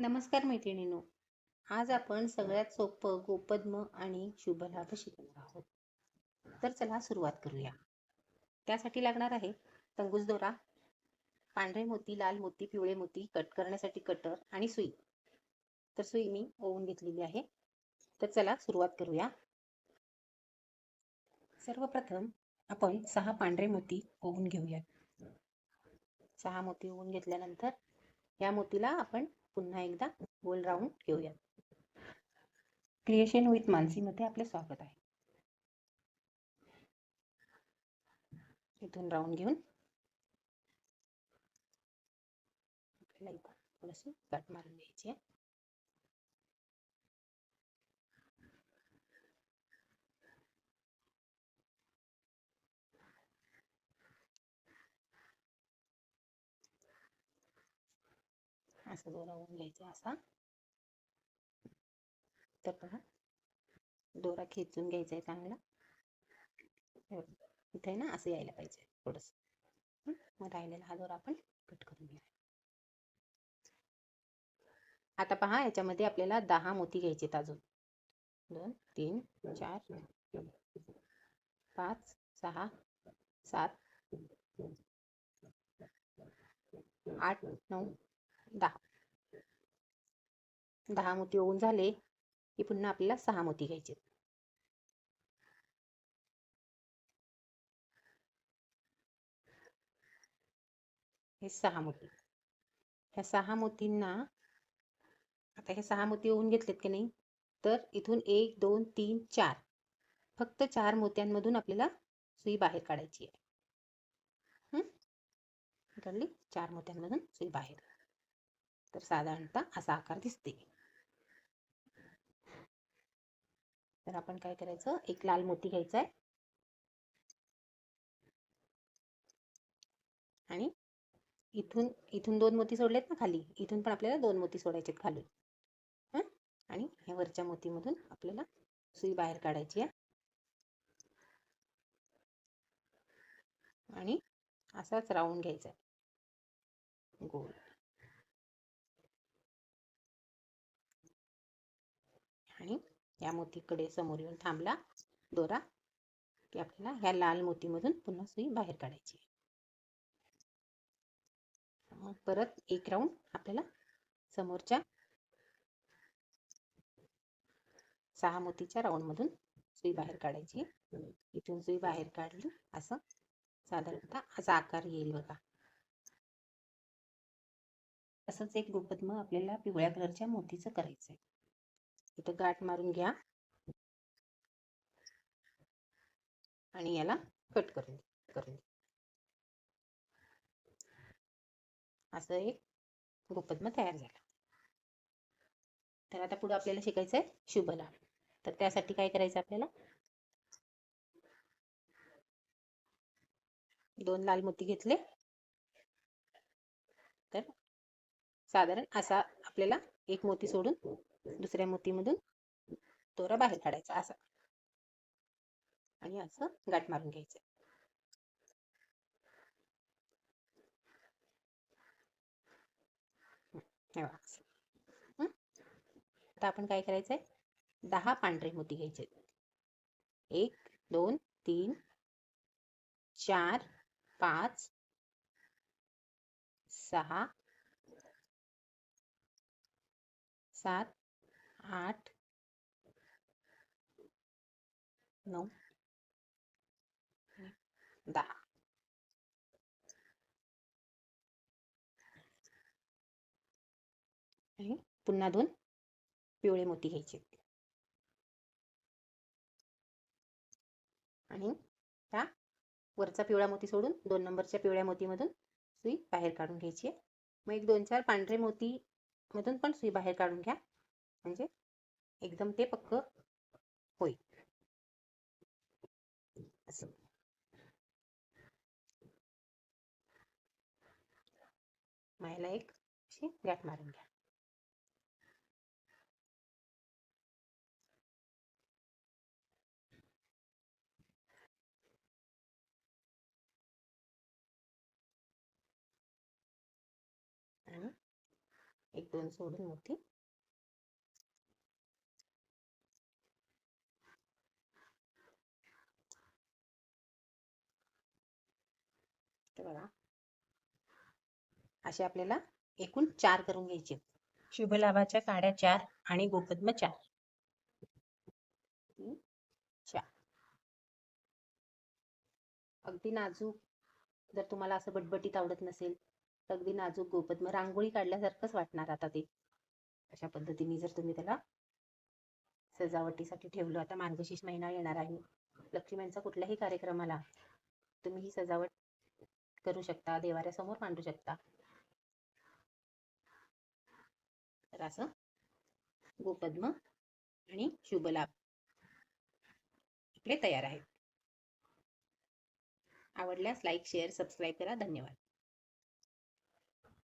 नमस्कार मैत्रिणींनो. आज आपण सगळ्यात सोपं गोपद्म आणि शुभलाभ शिकणार आहोत. तर चला सुरुवात करूया. त्यासाठी लागणार आहे तंगूस दोरा पांढरे मोती लाल मोती पिवळे मोती कट करण्यासाठी कटर आणि सुई. तर सुई मी ओवून घेतलेली आहे. तर चला सुरुवात करूया. सर्वप्रथम आपण सहा पांढरे मोती ओवून घेऊयात. सहा मोती ओवून घेतल्यानंतर या मोतीला आपण पुन्हा एकदा गोल राऊंड घेऊया क्रिएशन विथ मानसीमध्ये आपले स्वागत आहे. इथून राऊंड घेऊन. आपल्याला थोडंसं कट मारून घ्यायची आहे. असं दोरा होऊन घ्यायचा असा. तर बघा दोरा खेचून घ्यायचा आहे चांगला. इथे ना असं यायला पाहिजे थोडस. मग राहिलेला हा दोरा आपण कट करून घ्या आता पहा याच्यामध्ये आपल्याला दहा मोती घ्यायचे अजून. दोन तीन चार पाच सहा सात आठ नऊ दहा. दहा मोती होऊन झाले की पुन्हा आपल्याला सहा मोती घ्यायचे. हे सहा मोती. ह्या सहा मोतींना आता हे सहा मोती होऊन घेतलेत की नाही? तर इथून एक दोन तीन चार. फक्त चार मोत्यांमधून आपल्याला सुई बाहेर काढायची आहे. काढली चार मोत्यांमधून सुई बाहेर. तर साधारणतः असा आकार दिसते. तर आपण काय करायचं? एक लाल मोती घ्यायचा आहे आणि इथून इथून दोन मोती सोडलेत ना खाली. इथून पण आपल्याला दोन मोती सोडायचे खालून. आणि ह्या वरच्या मोतीमधून आपल्याला सुई बाहेर काढायची आहे. आणि असाच राऊंड घ्यायचा आहे गोल. या मोतीकडे समोर येऊन थांबला. दोरा की आपल्याला ह्या लाल मोतीमधून पुन्हा सुई बाहेर काढायची परत एक राऊंड आपल्याला समोरच्या सहा मोतीच्या राऊंड मधून सुई बाहेर काढायची इथून सुई बाहेर काढली असं साधारणतः असा आकार येईल बघा. तसंच एक गोपद्म आपल्याला पिवळ्या कलरच्या मोतीचं करायचंय. इथं गाठ मारून घ्या. आणि याला कट करून करून असं एक गोपद्म तयार झाला. तर आता पुढे आपल्याला शिकायचं आहे शुभलाभ तर त्यासाठी काय करायचं आपल्याला? दोन लाल मोती घेतले. तर साधारण असा आपल्याला एक मोती सोडून दुसऱ्या मोतीमधून दोरा बाहेर काढायचा असा. आणि असं गाठ मारून घ्यायचं. आता आपण काय करायचंय? दहा पांढरे मोती घ्यायचे. एक दोन तीन चार पाच सहा सात आठ. नऊ. दहा. आणि पुन्हा दोन पिवळे मोती घ्यायचे. आणि त्या वरचा पिवळा मोती सोडून दोन नंबरच्या पिवळ्या मोतीमधून सुई बाहेर काढून घ्यायची आहे. मग एक दोन चार पांढरे मोती मधून पण सुई बाहेर काढून घ्या. म्हणजे एकदम ते पक्क होईल. असं. मायला एक अशी गाठ मारून घ्या. एक दोन सोडून मोठी तर बघा असे आपल्याला एकूण चार करून घ्यायचे. शुभलाभाच्या काड्या चार आणि गोपद्म चार. चार. अगदी नाजूक. जर तुम्हाला असं बटबटीत आवडत नसेल तर अगदी नाजूक गोपद्म रांगोळी काढल्यासारखंच वाटणार आता ते. अशा पद्धतीने जर तुम्ही त्याला सजावटीसाठी ठेवलं आता मार्गशीर्ष महिना येणार आहे. लक्ष्मीचा कुठल्याही कार्यक्रमाला तुम्ही ही सजावट करू शकता देवाऱ्यासमोर मांडू शकता. तर असं गोपद्म आणि शुभलाभ. आपले तयार आहेत. आवडल्यास लाईक शेअर सबस्क्राईब करा. धन्यवाद.